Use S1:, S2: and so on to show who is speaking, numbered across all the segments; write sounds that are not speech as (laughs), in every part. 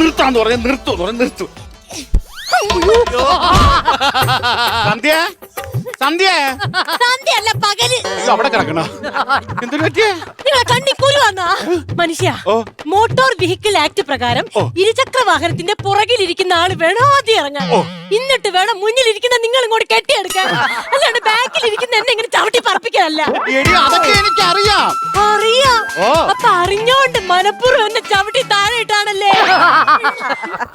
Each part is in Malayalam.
S1: നിർത്താന്ന് പറഞ്ഞ നിർത്തു പറഞ്ഞ നിർത്തു. സന്ധ്യ? സന്ധ്യ.
S2: സന്ധ്യയല്ല പകൽ.
S1: ഇത് അവിടെ കിടക്കണ? എന്തിനു പറ്റിയേ?
S2: നിങ്ങളെ കണ്ണി കുരു വന്നാ? മനുഷ്യ
S1: ഓ.
S2: മോട്ടോർ വെഹിക്കിൾ ആക്ട് പ്രകാരം
S1: ഓ.
S2: ഇരുചക്ര വാഹനത്തിന്റെ പുറകിലിരിക്കുന്ന ആൾ വേണം ആദ്യം ഇറങ്ങാൻ?
S1: ഓ.
S2: എന്നിട്ട് വേണം മുന്നിലിരിക്കുന്ന നിങ്ങൾ ഇങ്ങോട്ട് കെട്ടിയെടുക്കാൻ. അല്ലാണ്ട് ബാക്കിലിരിക്കുന്ന എന്നെ ഇങ്ങനെ ചവിട്ടി പറപ്പിക്കാനല്ല
S1: എടി അതൊക്കെ എനിക്കറിയാം.
S2: അറിയാം.
S1: ഓ.
S2: അപ്പൊ അറിഞ്ഞോണ്ട് മനപ്പൂർവം എന്നെ ചവിട്ടി താഴെ ഇട്ടാണല്ലേ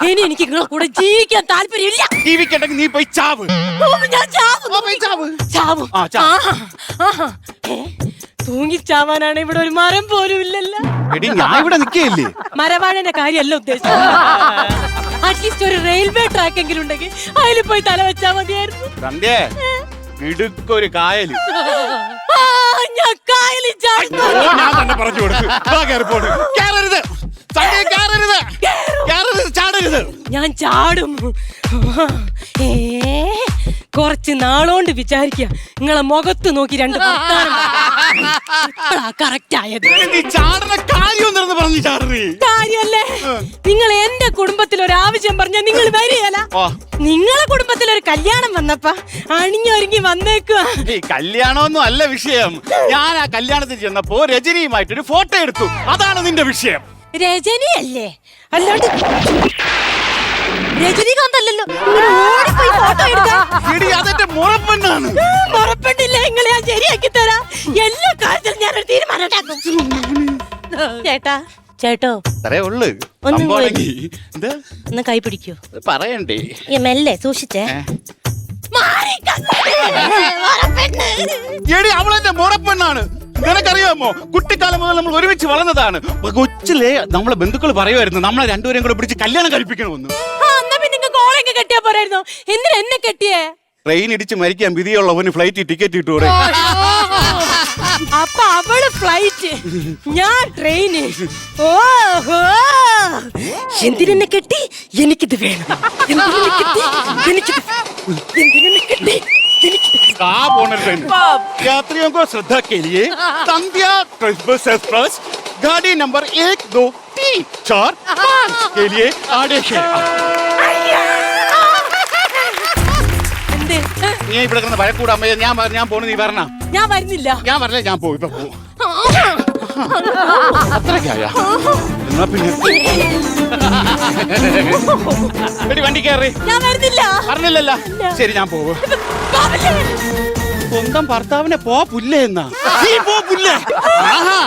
S2: ഇനി എനിക്ക് നിങ്ങളെ കൂടെ ജീവിക്കാൻ താല്പര്യമില്ല.
S1: ജീവിക്കണ്ടെങ്കിൽ നീ പോയി ചാവ്.
S2: ഓ, ഞാൻ ചാവും.
S1: ആ, പോയി ചാവ്.
S2: ചാവും.
S1: ആ, ചാവ്.
S2: ആഹാ, ആഹാ. ഏ, തൂങ്ങിച്ചാവാനാണ് ഇവിടെ ഒരു മരം പോലും ഇല്ലല്ലോ.
S1: എടി ഞാൻ ഇവിടെ നിക്കയില്ലേ
S2: മരവാഴന്റെ കാര്യമല്ല ഉദ്ദേശിച്ചത്. അറ്റ്ലീസ്റ്റ് ഒരു റെയിൽവേ ട്രാക്ക് എങ്കിലും ഉണ്ടെങ്കിൽ അതിൽ പോയി തല വെച്ചാ മതിയായിരുന്നു.
S1: സന്ധ്യ ഇടുക്കൊരു കായൽ.
S2: ആ, ഞാൻ കായലിൽ ചാടുന്നു.
S1: ഓ ഞാൻ തന്നെ പറഞ്ഞു കൊടുത്തു വാ, കേറി പോണ്. കേറരുത്. സന്ധ്യ കേറരുത്. കേറരുത് ചാടരുത്.
S2: ഞാൻ ചാടും ഏ? കുറച്ച് നാളോണ്ട് വിചാരിക്ക നിങ്ങളെ മുഖത്ത് നോക്കി രണ്ട് കറക്റ്റ് ആയത്. നിങ്ങൾ എന്റെ കുടുംബത്തിൽ ഒരു ആവശ്യം പറഞ്ഞ നിങ്ങൾ വരികയല്ല. നിങ്ങളെ കുടുംബത്തിൽ ഒരു കല്യാണം വന്നപ്പ അണിഞ്ഞൊരുങ്ങി വന്നേക്കുക
S1: കല്യാണമൊന്നും അല്ല വിഷയം. ഞാൻ ആ കല്യാണത്തിൽ ചെന്നപ്പോ രജനിയുമായിട്ട് ഒരു ഫോട്ടോ എടുത്തു. അതാണ് നിന്റെ വിഷയം.
S2: രജനിയല്ലേ? അല്ലാണ്ട് രജനികാന്ത് അല്ലല്ലോ ഓടിപ്പോയി ഫോട്ടോ എടുക്കാൻ.
S1: എടി അതെന്റെ മുറപ്പെണ്ണാണ്
S2: ഉറപ്പുണ്ടില്ല നിങ്ങളെ ഞാൻ ശരിയാക്കി തരാം. എല്ലാ കാര്യത്തിലും ഞാനൊരു തീരുമാനം ഉണ്ടാക്കും ചേട്ടാ ചേട്ടോ.
S1: അത്രേ ഉള്ളു.
S2: ഒന്നും
S1: സംഭവമാണെങ്കി എന്താ?
S2: ഒന്ന് കൈ പിടിക്കൂ.
S1: പറയണ്ടേ?
S2: ഈ മെല്ലെ സൂക്ഷിച്ചേ.
S1: ഏ?
S2: മാറിക്കങ്ങോട്ട്.
S1: എടി അവളെന്റെ മുറപ്പെണ്ണാണ് നിനക്കറിയാമോ? കുട്ടിക്കാലം മുതൽ നമ്മൾ ഒരുമിച്ച് വളർന്നതാണ്. കൊച്ചിലെ നമ്മളെ ബന്ധുക്കൾ പറയുമായിരുന്നു നമ്മളെ രണ്ടുപേരെയും കൂടെ പിടിച്ച് കല്യാണം കഴിപ്പിക്കണമെന്ന്.
S2: കെട്ടിയാ പോരായിരുന്നോ എന്തിനാ എന്നെ കെട്ടിയേ
S1: ട്രെയിൻ ഇടിച്ച് മരിക്കാൻ വിധിയുള്ളവന് ഫ്ലൈറ്റ് ടിക്കറ്റ് ഇട്ടൂടെ
S2: അപ്പൊ അവള് ഫ്ലൈറ്റ് ഞാൻ ട്രെയിന് ഓഹോ എന്തിനെന്നെ കെട്ടി എനിക്കിത് വേണം എന്തിനെന്നെ കെട്ടി എനിക്കിത് എന്തിനെന്നെ കെട്ടി എനിക്കിത്
S1: का बोनर ट्रेन यात्रियों को श्रद्धा के लिए संध्या बस एक्सप्रेस गाड़ी नंबर एक दो तीन चार पाँच के लिए आदेश है
S2: എന്ത്?
S1: നീ ഇവിടെ കിടന്ന് ഞാൻ ഞാൻ പോണു നീ
S2: ഞാൻ വരുന്നില്ല.
S1: ഞാൻ വരല ഞാൻ പോ ഇപ്പൊ പോകും അത്രയ്ക്കായ എന്നാ പിന്നെ? എടി വണ്ടി കയറി.
S2: ഞാൻ വരുന്നില്ല.
S1: പറഞ്ഞില്ലല്ല ശരി ഞാൻ
S2: പോവല്ലേ?
S1: സ്വന്തം ഭർത്താവിനെ പോ പുല്ലേ എന്നാ. നീ പോ പുല്ലേ. ആഹാ.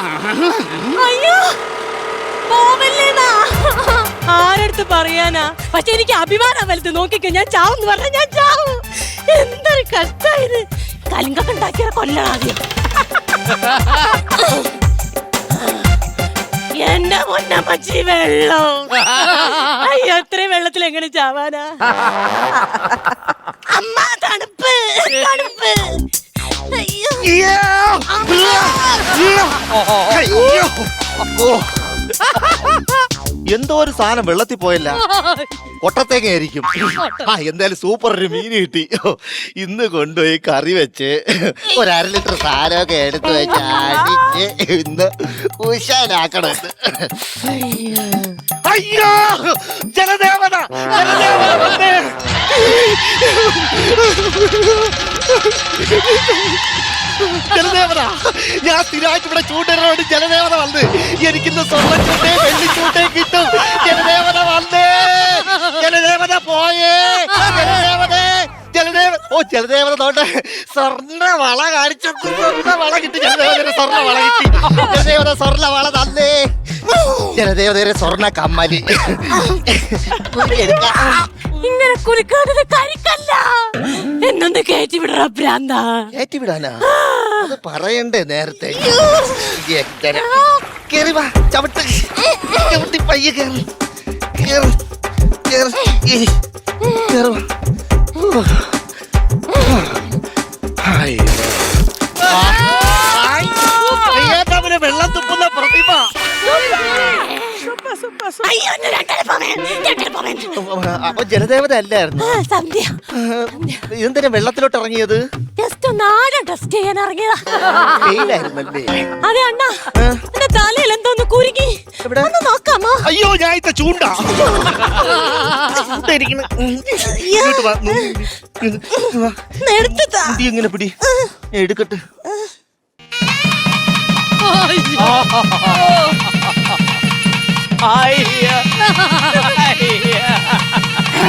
S2: അയ്യോ പോവല്ലേന്നാ ആരടുത്ത് പറയാനാ? പക്ഷെ എനിക്ക് അഭിമാനം വലുത്. നോക്കിക്കോ ഞാൻ ചാവും പറഞ്ഞ ഞാൻ ചാവും. കഷ്ടായത് കലിങ്കൊക്കെ ഉണ്ടാക്കിയ കൊല്ലാദ്യം എന്റെ പൊന്നമ്മച്ചി വെള്ളം. അയ്യോ അത്രയും വെള്ളത്തിൽ എങ്ങനെ ചാവാനാ? അമ്മ തണുപ്പ് തണുപ്പ്. അയ്യോ. (laughs)
S3: എന്തോ ഒരു സാധനം വെള്ളത്തിൽ പോയല്ല. ഒട്ടത്തേങ്ങ ആയിരിക്കും. ആ എന്തായാലും സൂപ്പർ ഒരു മീൻ കിട്ടി. ഇന്ന് കൊണ്ടുപോയി കറി വെച്ച് ഒരു അര ലിറ്റർ സാധനമൊക്കെ എടുത്ത് വെച്ച് അടിച്ച് ഇന്ന് ഉഷാനാക്കണം അയ്യോ ജലദേവത ജലദേവത. ജലദേവത ഞാൻ സ്ഥിരമായിട്ട് ഇവിടെ ചൂണ്ടരോട് ജലദേവത വന്ന് എനിക്കിന്ന് സ്വർണ ചൂട്ടേ വെള്ളി ചൂട്ടേ കിട്ടും. ജലദേവത വന്നേ. ജലദേവത പോയേ. ജലദേവതേ ജലദേവ ഓ ജലദേവത തോട്ടെ. സ്വർണ വള കാണിച്ചു. സ്വർണ വള കിട്ടി. ജലദേവതയുടെ സ്വർണ വള കിട്ടി. ജലദേവത സ്വർണ വള തന്നേ. ജലദേവതയുടെ സ്വർണ കമ്മലി.
S2: ഇങ്ങനെ കുലുക്കാതെ കരിക്കല്ല. എന്നൊന്ന് കയറ്റി വിടറ ഭ്രാന്ത.
S3: കയറ്റി വിടാനാ? അത് പറയണ്ടേ നേരത്തെ? കേറി വാ ചവിട്ട്. ചവിട്ടി പയ്യെ കേറി. കേറ് കേറ്. കേറ് ജലദേവത അല്ലായിരുന്നു?
S2: ആ, സന്ധ്യ.
S3: ഇതെന്തിനാ വെള്ളത്തിലോട്ട് ഇറങ്ങിയത്?
S2: ജസ്റ്റ് ഒന്ന് ആഴം ടെസ്റ്റ് ചെയ്യാൻ ഇറങ്ങിയതാ.
S3: വെയിലായിരുന്നല്ലേ?
S2: അതെ അണ്ണാ. എന്റെ തലയിൽ എന്തോന്ന് കുരുങ്ങി.
S3: എവിടെ?
S2: ഒന്ന് നോക്കാമോ?
S3: അയ്യോ ഞാൻ ഇത്ത ചൂണ്ട. ഇരിക്കണ്. ഇങ്ങോട്ട് വാ. നീ- നീ വാ.
S2: ഒന്ന് എടുത്തിട്ടാ
S3: നീ ഇങ്ങനെ പിടി. ഞാൻ എടുക്കട്ടെ. (laughs)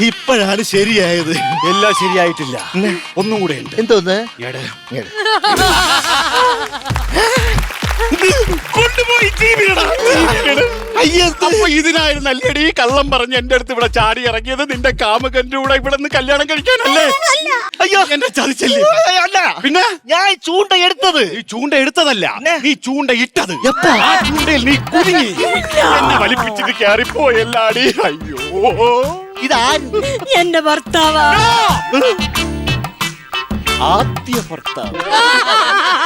S3: ഇപ്പോഴാണ് ശരിയായത്.
S1: എല്ലാം ശരിയായിട്ടില്ല. ഒന്നും കൂടെ ഉണ്ട്.
S3: എന്തോന്ന്?
S1: എടാ. (laughs) കൊണ്ടുപോയി. അപ്പൊ ഇതിനായിരുന്നല്ലേടി ഈ കള്ളം പറഞ്ഞ് എന്റെ അടുത്ത് ഇവിടെ ചാടി ഇറങ്ങിയത് നിന്റെ കാമകന്റെ കൂടെ ഇവിടെ നിന്ന് കല്യാണം കഴിക്കാനല്ലേ? അയ്യോ. എന്നെ ചതിച്ചല്ലേ?
S3: അല്ല.
S1: പിന്നെ?
S3: ഞാൻ ഈ ചൂണ്ട എടുത്തത്.
S1: ഈ ചൂണ്ട എടുത്തതല്ല? നീ ചൂണ്ട ഇട്ടത്.
S3: എപ്പോ?
S1: ആ ചൂണ്ടയിൽ നീ കുരുങ്ങി എന്നെ വലിപ്പിച്ചിട്ട് കയറിപ്പോയല്ലാടി. അയ്യോ.
S3: ഇതാ
S2: എന്റെ ഭർത്താവാ.
S3: ആദ്യ ഭർത്താവ്.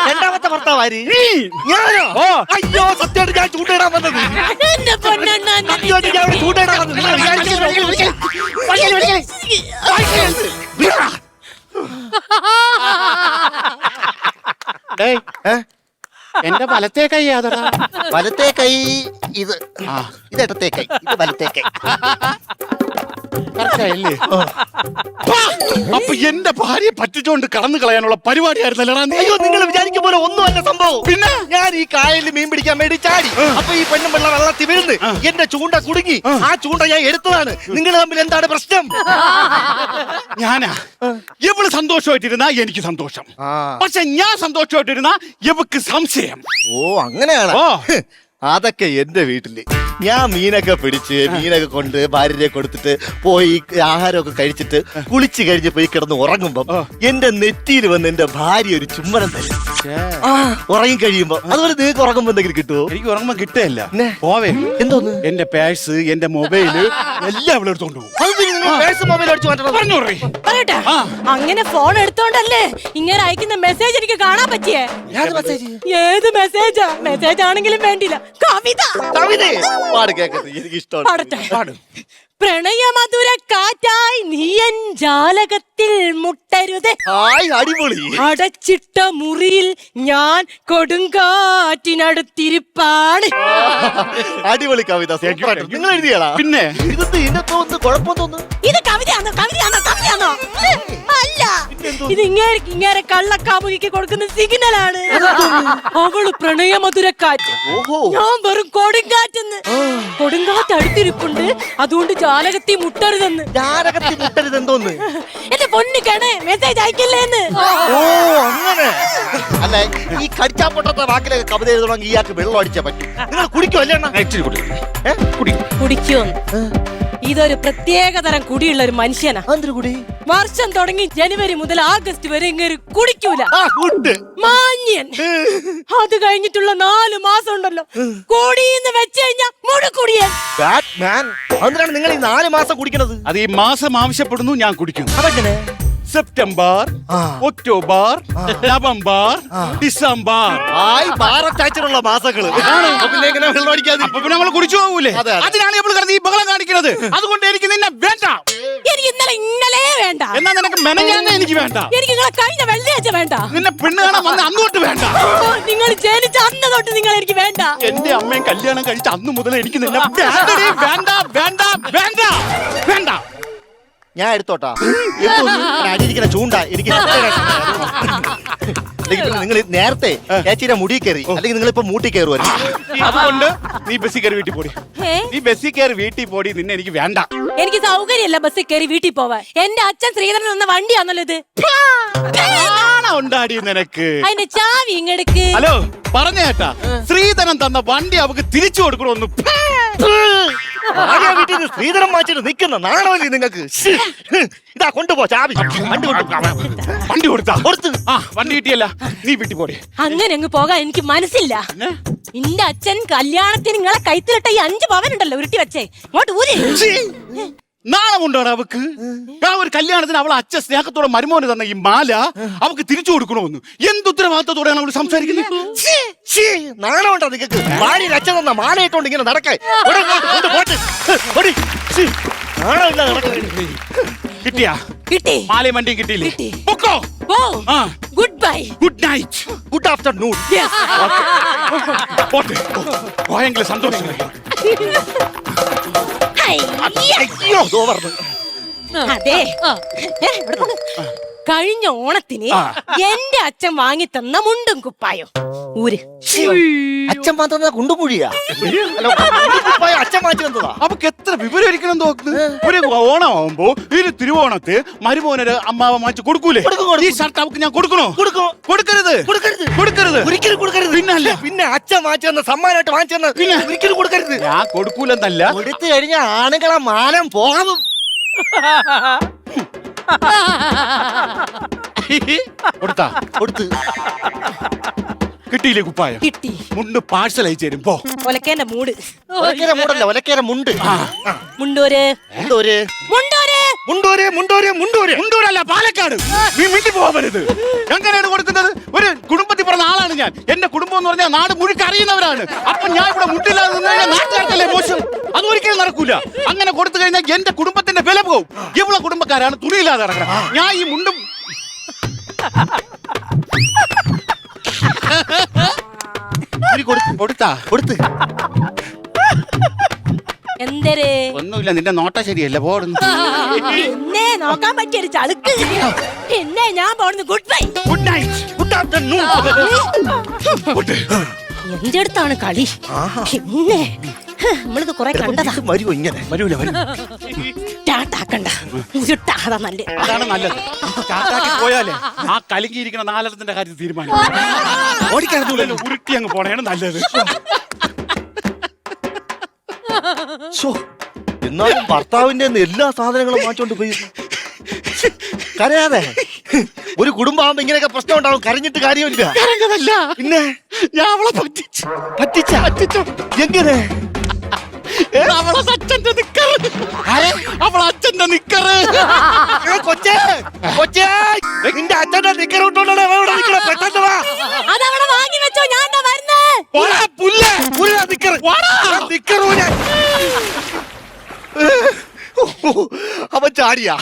S3: രണ്ടാമത്തെ ഞാനോ? അയ്യോ സത്യമായിട്ട് ഞാൻ ചൂണ്ടയിടാൻ വന്നത്.
S2: എന്റെ പൊന്നെണ്ണ
S3: സത്യമായിട്ട് ഞാൻ ഇവിടെ ചൂണ്ടയിടാൻ വന്നത്. നിങ്ങൾ വിചാരിക്കുന്നത്
S1: ഡേയ്,
S3: ഏ?
S1: എന്റെ വലത്തേ കൈ യാതടാ
S3: വലത്തെ കൈ ഇത്.
S1: ആ.
S3: ഇത് ഇടത്തെ കൈ. ഇത് വലത്തെ കൈ.
S1: കറക്റ്റായല്ലേ? അപ്പൊ എന്റെ ഭാര്യയെ പറ്റിച്ചോണ്ട് കടന്നു കളയാനുള്ള പരിപാടിയായിരുന്നല്ലടാ നീ.
S3: അയ്യോ നിങ്ങൾ വിചാരിക്കും പോലെ ഒന്നും അല്ല സംഭവം.
S1: പിന്നെ?
S3: ഞാൻ ഈ കായലിൽ മീൻ പിടിക്കാൻ വേണ്ടി ചാടി. അപ്പൊ ഈ പെണ്ണും വെള്ള വെള്ളത്തിൽ വീഴുന്നു. എന്റെ ചൂണ്ട കുടുങ്ങി. ആ. ചൂണ്ട ഞാൻ എടുത്തതാണ്. നിങ്ങൾ തമ്മിൽ എന്താണ് പ്രശ്നം?
S1: ഞാനാ. എവൾ സന്തോഷമായിട്ടിരുന്നാ എനിക്ക് സന്തോഷം. പക്ഷെ ഞാൻ സന്തോഷമായിട്ടിരുന്നാ എവക്ക് സംശയം.
S3: ഓ അങ്ങനെയാണ്. അതൊക്കെ എന്റെ വീട്ടിൽ. ഞാൻ മീനൊക്കെ പിടിച്ച് മീനൊക്കെ കൊണ്ട് ഭാര്യയെ കൊടുത്തിട്ട് പോയി ആഹാരമൊക്കെ കഴിച്ചിട്ട് കുളിച്ച് കഴിഞ്ഞ് പോയി കിടന്ന് ഉറങ്ങുമ്പോ എന്റെ നെറ്റിയിൽ വന്ന് എന്റെ ഭാര്യ ഒരു ചുമ്മനം തരും. ഉറങ്ങി കഴിയുമ്പോ. അതുപോലെ നിങ്ങൾക്ക് ഉറങ്ങുമ്പോ എന്തെങ്കിലും കിട്ടുമോ
S1: എനിക്ക് ഉറങ്ങുമ്പോ കിട്ടുകയല്ല. പോവേ.
S3: എന്തോന്ന്?
S1: എന്റെ പേഴ്സ് എന്റെ മൊബൈൽ എല്ലാം ഇവിടെ എടുത്തോണ്ട്
S2: പറയട്ടെ. അങ്ങനെ ഫോൺ എടുത്തോണ്ടല്ലേ ഇങ്ങനെ അയക്കുന്ന മെസ്സേജ് എനിക്ക് കാണാൻ പറ്റിയേ?
S3: ഏത് മെസ്സേജാ
S2: മെസ്സേജ് ആണെങ്കിലും വേണ്ടില്ല കവിത.
S3: കവിത? പാട് കേക്കത്ത് എനിക്ക് ഇഷ്ടമാണ്
S2: പാടട്ടെ.
S1: പാട്.
S2: പ്രണയമധുര കാറ്റായി നീയൻ ജാലകത്തിൽ മുട്ടരുത്.
S3: ഹായ് അടിപൊളി.
S2: അടച്ചിട്ട മുറിയിൽ ഞാൻ കൊടുങ്കാറ്റിനടുത്തിരിപ്പാണ്.
S3: അടിപൊളി കവിത സൂപ്പറായിട്ട്. നിങ്ങൾ എഴുതിയാടാ.
S1: പിന്നെ?
S3: ഇതെന്ത് ഇതിനകത്ത് ഒന്ന് കുഴപ്പം തോന്നുന്നു.
S2: ഇത് കവിതയാണോ കവിതയാണോ കവിതയാണോ അല്ല. ഇത് ഇങ്ങേരെ ഇങ്ങേരെ കള്ളക്കാമുകിക്ക് കൊടുക്കുന്ന സിഗ്നലാണ്. അവൾ പ്രണയമധുരക്കാറ്റ്
S3: ഓഹോ.
S2: ഞാൻ വെറും കൊടുങ്കാറ്റെന്ന്. കൊടുങ്കാറ്റ് അടുത്തിരിപ്പുണ്ട് അതുകൊണ്ട് ജാലകത്തി മുട്ടരുതെന്ന്.
S3: ജാലകത്തി മുട്ടരുത് എന്തോന്ന്
S2: എന്റെ പൊന്നു കണേ മെസ്സേജ് അയക്കില്ലേന്ന്.
S3: ഓ അങ്ങനെ. അല്ല ഈ കടിച്ചാൻ പൊട്ടത്തെ വാക്കിലൊക്കെ കവിത എഴുതണമെങ്കിൽ ഇയാൾക്ക് വെള്ളം അടിച്ചാ പറ്റും. നിങ്ങൾ കുടിക്കോ അല്ലേ അണ്ണാ?
S1: ഇച്ചിരി കുടി
S3: ഏ?
S1: കുടി
S2: കുടിക്കുമെന്ന് ഇതൊരു പ്രത്യേക തരം കുടിയുള്ള ഒരു മനുഷ്യനാ
S3: കുടി?
S2: വർഷം തുടങ്ങി ജനുവരി മുതൽ ആഗസ്റ്റ് വരെ ഇങ്ങനെ കുടിക്കൂല.
S3: ആ
S2: മാന്യൻ. അത് കഴിഞ്ഞിട്ടുള്ള നാല് മാസം ഉണ്ടല്ലോ. കൂടിന്ന് വെച്ച് മുഴുക്കുടിയൻ
S3: നിങ്ങൾ ഈ നാല് മാസം കുടിക്കണത്?
S1: അത് ഈ മാസം ആവശ്യപ്പെടുന്നു ഞാൻ കുടിക്കുന്നു.
S3: അതെങ്ങനെ?
S1: സെപ്റ്റംബർ ഒക്ടോബർ നവംബർ ഡിസംബർ.
S3: ആയി ഭാരത്താച്ചിലുള്ള മാസങ്ങൾ. പിന്നെ എങ്ങനെ വെള്ളം അടിക്കാതെ
S1: അപ്പൊ പിന്നെ നമ്മൾ കുടിച്ചു പോകൂലേ?
S3: അതെ, അതെ.
S1: അതിനാണ് നമ്മൾ കിടന്ന് ഈ ബഹളം കാണിക്കുന്നത്. അതുകൊണ്ട് എനിക്ക് നിന്നെ വേണ്ട.
S2: എനിക്ക് ഇന്നലെ ഇന്നലെ വേണ്ട.
S1: എന്നാ നിനക്ക് മെനഞ്ഞാന്നെ എനിക്ക് വേണ്ട.
S2: എനിക്ക് നിങ്ങളെ കഴിഞ്ഞ വെള്ളിയാഴ്ച വേണ്ട.
S1: നിന്നെ പെണ്ണ് കാണാൻ വന്ന് അന്നോട്ട് വേണ്ട.
S2: നിങ്ങൾ ജനിച്ച അന്ന് തൊട്ട് നിങ്ങൾ എനിക്ക് വേണ്ട.
S1: എന്റെ അമ്മയും കല്യാണം കഴിച്ച അന്ന് മുതൽ എനിക്ക് നിന്നെ വേണ്ട.
S3: ഞാൻ എടുത്തോട്ടാ. ചൂണ്ട എനിക്ക് (laughs) നിങ്ങൾ നേരത്തെ ചേച്ചിയുടെ മുടി കയറി അല്ലെങ്കിൽ നിങ്ങൾ ഇപ്പൊ മൂട്ടി കയറുമായിരുന്നു (laughs)
S1: അതുകൊണ്ട് നീ ബസ്സിൽ കയറി വീട്ടിൽ പോടി. നീ ബസ്സിൽ കയറി വീട്ടിൽ പോടി നിന്നെ എനിക്ക് വേണ്ട.
S2: എനിക്ക് സൗകര്യമല്ല ബസ് കയറി വീട്ടിൽ പോവാൻ. എന്റെ അച്ഛൻ ശ്രീധരൻ എന്ന വണ്ടിയാണല്ലോ ഇത്.
S1: ഉണ്ടാടി നിനക്ക്.
S2: അതിന്റെ ചാവി ഇങ്ങെടുക്ക്
S1: ഹലോ പറഞ്ഞേട്ടാ ശ്രീധനം ശ്രീധരൻ തന്ന വണ്ടി അവക്ക് തിരിച്ചു കൊടുക്കണമെന്ന്
S3: ഭാര്യ വീട്ടിൽ നിന്ന് സ്ത്രീധനം വാങ്ങിച്ചിട്ട് നിൽക്കുന്ന നാണമല്ലേ നിങ്ങൾക്ക്? ശ്ശ്. ഇതാ കൊണ്ടുപോ ചാവി. വണ്ടി
S1: വണ്ടി കൊടുത്താ.
S3: കൊടുത്ത്.
S1: ആ വണ്ടി കിട്ടിയല്ല. നീ വീട്ടിൽ പോരെ.
S2: അങ്ങനെ അങ്ങ് പോകാൻ എനിക്ക് മനസ്സില്ല.
S1: പിന്നെ?
S2: നിന്റെ അച്ഛൻ കല്യാണത്തിന് നിങ്ങളെ കൈത്തിലിട്ട ഈ അഞ്ച് പവനുണ്ടല്ലോ ഉരുട്ടി വെച്ചേ. ഇങ്ങോട്ട് ഊരി.
S1: നാണമുണ്ടോടാ അവക്ക്? ആ ഒരു കല്യാണത്തിന് അവളെ അച്ഛൻ സ്നേഹത്തോടെ മരുമോനെ തന്ന ഈ മാല അവക്ക് തിരിച്ചു കൊടുക്കണമെന്ന്. എന്ത് ഉത്തരവാദിത്തത്തോടെയാണ് അവൾ സംസാരിക്കുന്നത്
S3: നാണമുണ്ടോ നിങ്ങൾക്ക് ഭാര്യ അച്ഛൻ തന്ന മാലയിട്ടോണ്ട് ഇങ്ങനെ നടക്കേ ഇവിടെ ഇങ്ങോട്ട് കൊണ്ട് പോട്ട്. ഓടി. ശ്ശേ, നാണമില്ല നടക്കണേ.
S1: കിട്ടിയാ?
S2: കിട്ടി.
S1: മാലയും വണ്ടിയും കിട്ടിയില്ലേ?
S2: കിട്ടി.
S1: പൊക്കോ?
S2: ഓ
S1: ആ.
S2: Good bye
S1: good night
S3: good afternoon
S1: പോട്ടെ. പോയെങ്കിൽ സന്തോഷം.
S3: അയ്യോ ദോ പറഞ്ഞു.
S2: അതെ. ഏ, ഇവിടെ പോണ്. കഴിഞ്ഞ ഓണത്തിന്. എന്റെ അച്ഛൻ വാങ്ങി തന്ന മുണ്ടും കുപ്പായോ. ഊര്.
S3: അച്ഛൻ മാത്രം കുണ്ടുപുഴിയാ. അച്ഛൻ മാറ്റി തന്നതാ
S1: അവക്ക് എത്ര വിവരം ഇരിക്കണം തോന്നുന്നു? ഒരു ഓണമാവുമ്പോ ഒരു തിരുവോണത്ത് മരുമോനൊരു അമ്മാവ മാറ്റി കൊടുക്കൂലേ?
S3: കൊടുക്കും, കൊടുക്കും.
S1: ഈ ഷർട്ട് അവക്ക് ഞാൻ കൊടുക്കണോ?
S3: കൊടുക്കും.
S1: കൊടുക്കരുത്.
S3: കൊടുക്കരുത്.
S1: കൊടുക്കരുത്.
S3: ഒരിക്കലും കൊടുക്കരുത്.
S1: പിന്നല്ല.
S3: പിന്നെ അച്ഛൻ മാറ്റി തന്ന സമ്മാനമായിട്ട് വാങ്ങിച്ചു തന്ന
S1: പിന്നെ?
S3: ഒരിക്കലും കൊടുക്കരുത്.
S1: ഞാൻ കൊടുക്കൂലെന്നല്ല.
S3: കൊടുത്തു കഴിഞ്ഞ ആണുങ്ങളെ മാനം പോകാവും (laughs)
S1: കൊടുത്താ.
S3: കൊടുത്ത്.
S1: കിട്ടിയില്ലേ കുപ്പായം?
S2: കിട്ടി.
S1: മുണ്ട് പാഴ്സൽ അയച്ചു തരും പോ.
S2: ഒലക്കേന്റെ മൂട്.
S3: ഒലക്കേര മൂടല്ല ഒലക്കേര മുണ്ട്.
S2: മുണ്ടൂര്
S3: മുണ്ടോര്
S2: മുണ്ടൂര്
S3: മുണ്ടോര് മുണ്ടൂര് മുണ്ടൂര്.
S1: മുണ്ടൂരല്ല പാലക്കാട്. നീ മിണ്ടി പോകരുത് എങ്ങനെയാണ് കൊടുക്കുന്നത്? ഒരു കുടുംബത്തിൽ പറഞ്ഞ ആളാണ് ഞാൻ. എന്റെ കുടുംബം എന്ന് പറഞ്ഞാൽ നാട് മുഴുക്ക അറിയുന്നവരാണ്. അപ്പൊ ഞാൻ ഇവിടെ മുട്ടില്ലാതെ നിന്ന് കഴിഞ്ഞാൽ നാട്ടുകാർക്കല്ലേ മോശം? അതൊരിക്കലും നടക്കൂല. അങ്ങനെ കൊടുത്തു കഴിഞ്ഞാൽ എന്റെ കുടുംബത്തിന്റെ വില പോകും. ഇവിടെ കുടുംബക്കാരാണ് തുണിയില്ലാതെ നടക്കുന്നത് ഞാൻ ഈ മുണ്ടും
S3: കൊടുത്താ?
S1: കൊടുത്ത്.
S2: എന്തര്?
S1: ഒന്നുമില്ല നിന്റെ നോട്ട ശരിയല്ല? പോടുന്നു
S2: എന്നെ നോക്കാൻ പറ്റിയൊരു ചളുക്ക്. എന്നെ ഞാൻ പോടുന്നു good bye.
S1: Good night.
S3: Good afternoon.
S2: എന്റെ അടുത്താണ് കളി? നമ്മളിത് കൊറേ കണ്ടതാ.
S3: വരുമോ ഇങ്ങനെ?
S1: വരൂല വരൂ
S2: ടാട്ടാക്കണ്ട ഉരുട്ടാ നല്ല.
S1: അതാണ് നല്ലത്. പോയാലേ ആ കലങ്ങിയിരിക്കുന്ന കാര്യം തീരുമാനം ഓടിക്കരുതൂലല്ലോ ഉരുട്ടി അങ്ങ് പോണേണ് നല്ലത്.
S3: എന്നാലും ഭർത്താവിന്റെ എല്ലാ സാധനങ്ങളും വാങ്ങിച്ചോണ്ട് പോയി. കരയാതെ. ഒരു കുടുംബമാകുമ്പോ ഇങ്ങനെയൊക്കെ പ്രശ്നം ഉണ്ടാവും. കരഞ്ഞിട്ട് കാര്യമില്ല.
S1: കരഞ്ഞതല്ല.
S3: പിന്നെ?
S1: ഞാൻ അവളെ പറ്റിച്ചു.
S3: പറ്റിച്ച? എങ്ങനെ?
S1: അവളെ അച്ഛന്റെ നിക്കറ്. അവളെ അച്ഛന്റെ നിക്കറ്.
S3: ഏ, കൊച്ചേ! കൊച്ചേ! നിന്റെ അച്ഛന്റെ പെട്ടെന്ന് വാ.
S2: അതവിടെ വാങ്ങി വെച്ചോ. ഞാൻ വരുന്നേ?
S3: അവൻ ചാടിയാ.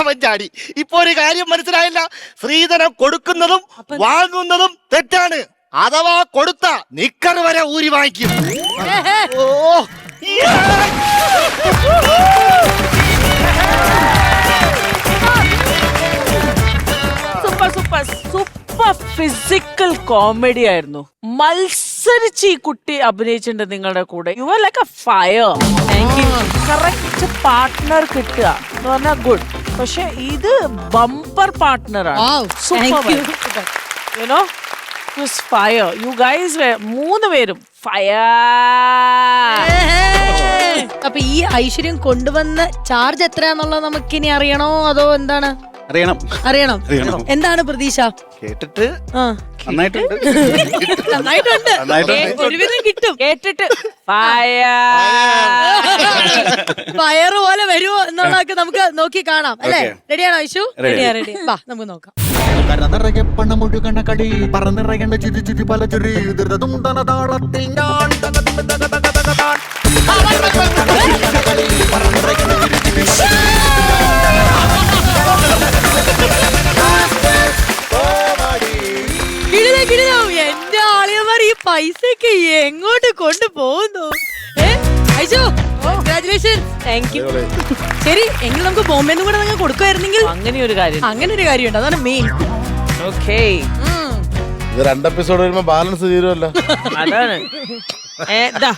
S3: അവൻ ചാടി. ഇപ്പൊ ഒരു കാര്യം മനസ്സിലായില്ല. സ്ത്രീധനം കൊടുക്കുന്നതും വാങ്ങുന്നതും തെറ്റാണ്. അഥവാ കൊടുത്ത നിക്കർ വരെ ഊരി വാങ്ങിക്കും. ഓ
S4: super super super. Physical comedy ആയിരുന്നു. മത്സരിച്ച് ഈ കുട്ടി അഭിനയിച്ചിട്ടുണ്ട് നിങ്ങളുടെ കൂടെ. You are like a fire correct partner കിട്ടുക. എന്ന് പറഞ്ഞാൽ ഗുഡ് പക്ഷെ ഇത് bumper പാർട്ട്ണറാണ് you know fire you guys മൂന്ന് പേരും. ഫയർ
S5: അപ്പൊ ഈ ഐശ്വര്യം കൊണ്ടുവന്ന ചാർജ് എത്രയാന്നുള്ളത് നമുക്കിനി അറിയണോ? അതോ എന്താണ്?
S1: അറിയണം.
S5: അറിയണം.
S1: അറിയണം.
S5: എന്താണ് പ്രതീക്ഷ?
S3: കേട്ടിട്ട്
S5: ആ.
S1: നന്നായിട്ടുണ്ട്.
S5: നന്നായിട്ടുണ്ട്.
S1: നന്നായിട്ടുണ്ട്.
S5: ഒരുവിധം കിട്ടും.
S4: കേട്ടിട്ട്. ഫയർ.
S5: ഫയർ. പോലെ വരുമോ എന്നുള്ളതൊക്കെ നമുക്ക് നോക്കി കാണാം. അല്ലേ?
S1: Okay.
S5: റെഡിയാണോ ഐശു
S1: Ready.
S5: റെഡി. വാ നമുക്ക് നോക്കാം.
S6: കരനിറയെ പണമൊഴുകണ കടി പറന്നിറയണ ചിരി ചിരി പല ചിരി താളത്തിൽ ഞാൻ തക തക തക തക താൻ.
S5: പൈസയൊക്കെ എങ്ങോട്ട് കൊണ്ടുപോകുന്നു? പോകുന്നു ഐശു കൺഗ്രാറ്റുലേഷൻ
S2: താങ്ക് യു
S5: ശരി എങ്കിൽ നമുക്ക് ബോംബെന്നും കൂടെ നിങ്ങൾ കൊടുക്കുമായിരുന്നെങ്കിൽ
S4: അങ്ങനെ ഒരു കാര്യം.
S5: അങ്ങനെ ഒരു കാര്യമുണ്ട്. അതാണ് മെയിൻ
S4: ഓക്കേ
S7: ഇത് രണ്ട് എപ്പിസോഡ് വരുമ്പോ ബാലൻസ് തീരുമല്ലോ
S4: അതാണ്. ഏ, ദാ.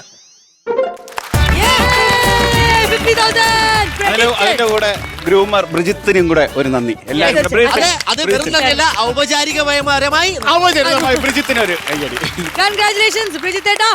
S5: ഫിഫ്റ്റി
S1: അതിന്റെ കൂടെ ഗ്രൂമർ ബ്രിജിത്തിനും കൂടെ ഒരു നന്ദി.
S8: അതെ വെറും ഔപചാരികപരമായി
S1: ബ്രിജിത്തിന് ഒരു കയ്യടി.
S5: ബ്രിജിത്തേട്ടാ.